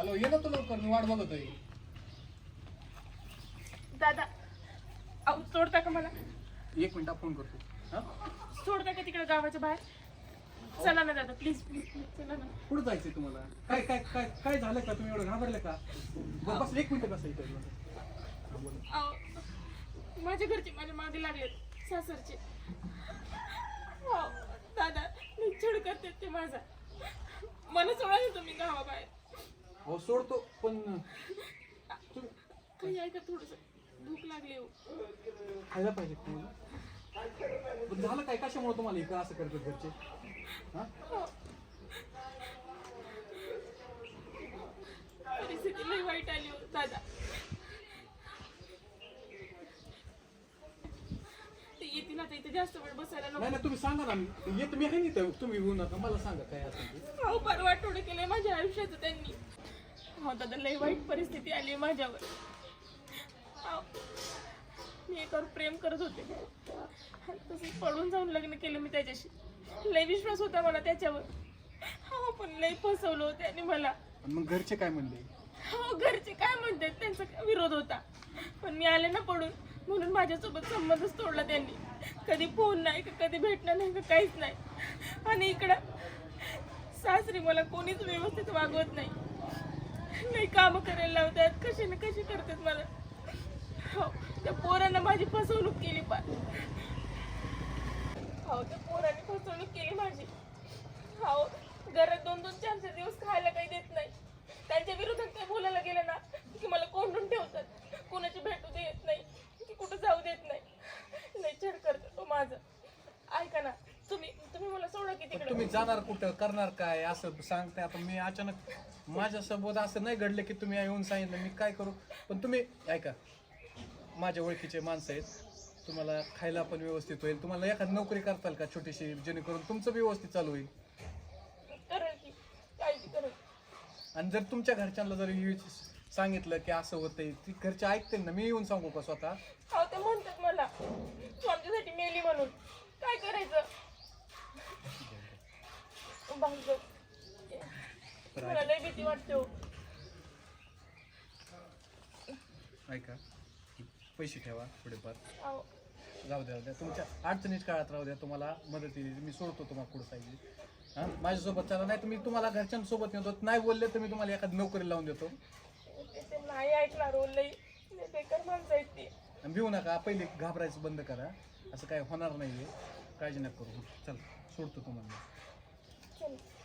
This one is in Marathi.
हॅलो ये ना तू लवकर मी वाट बघत आहे दादा अहो सोडता का मला? एक मिनिटा फोन करतो. हा? सोडता का तिकडे गावाच्या बाहेर? चला ना दादा प्लीज प्लीज प्लीज चला ना. कुठं जायचंय तुम्हाला? काय काय काय काय झालं का? तुम्ही एवढं घाबरले का? ब- बस एक मिनिट बस इथं. अहो माझ्या घरचे माझ्या मागे लागलेत सासरचे. अहो, दादा मी छळ करते ते माझा. मला सोडा ना तुम्ही गावाबाहेर. हो सोडतो पण काही ऐका थोडस भूक लागली हो. खायला पाहिजे तुम्हाला? पण झालं काय? कशामुळे तुम्हाला इकडं असं करतात घरचे? हा. परिस्थिती लई वाईट आली हो दादा. ते येतील आता इथे जास्त वेळ बसायला नको. नाही नाही तुम्ही सांगा ना मी येतो मी आहे नाही. तुम्ही येऊ नका मला सांगा काय असेल ते. अहो परवा आठवडे केलंय माझ्या आयुष्याचं त्यांनी. हो दादा लई वाईट परिस्थिती आली माझ्यावर. मी एकावर प्रेम करत होते. तसं पळून जाऊन लग्न केलं मी त्याच्याशी. लई विश्वास होता मला त्याच्यावर. हो पण लई फसवलं होतं त्यांनी मला. आणि मग घरचे काय म्हणले? हो घरचे काय म्हणतात त्यांचा काय विरोध होता. पण मी आले ना पडून म्हणून माझ्यासोबत संबंधच तोडला त्यांनी. कधी फोन नाही का कधी भेटणं नाही का काहीच नाही. आणि इकडं सासरी मला कोणीच व्यवस्थित वागवत नाही. नाही कामं करायला लावतात. कसे ना कशी करतात मला. हो त्या पोरानं माझी फसवणूक केली पा हो त्या पोराने फसवणूक केली माझी. हो घरात दोन दोन चार चार दिवस खायला काही देत नाही त्यांच्या विरोधात काय बोलायला गेलं ना की मला कोंडून ठेवतात कोणाची भेटू देत नाही की कुठं जाऊ देत नाही लय छळ करतो तो माझं ऐका ना तुम्ही तुम्ही मला सोडा की पण तिकडे तुम्ही जाणार कुठं करणार काय असं सांगताय. आता मी अचानक माझ्यासोबत असं नाही घडलं की तुम्ही येऊन सांगितलं मी काय करू? पण तुम्ही ऐका माझ्या ओळखीचे माणसं आहेत. तुम्हाला खायला पण व्यवस्थित होईल. तुम्हाला एखादी नोकरी करताल का छोटीशी जेणेकरून तुमचं व्यवस्थित चालू होईल? आणि जर तुमच्या घरच्यांना जर सांगितलं की असं होतंय ती घरचे ऐकते ना मी येऊन सांगू का स्वतः? ते म्हणतात मला तू आमच्यासाठी मेली म्हणून. काय करायचं? मला लय भीती वाटते हो ऐका पैसे ठेवा थोडेफार. अहो, जाऊ द्या जाऊ द्या. तुमच्या अडचणीच काळात राहू द्या तुम्हाला मदत येईल. मी सोडतो तुम्हाला कुठं पाहिजे. हां? माझ्यासोबत चला नाही तुम्ही तुम्हाला घरच्यांसोबत नेतो. नाही बोलले तर मी तुम्हाला एखादी नोकरी लावून देतो. ते ते नाही ऐकणार हो लई लई बेकार माणसं आहेत ती. आणि भिवू नका पहिले घाबरायचं बंद करा. असं काय होणार नाहीये. काळजी नका करू. चल सोडतो तुम्हाला. চলো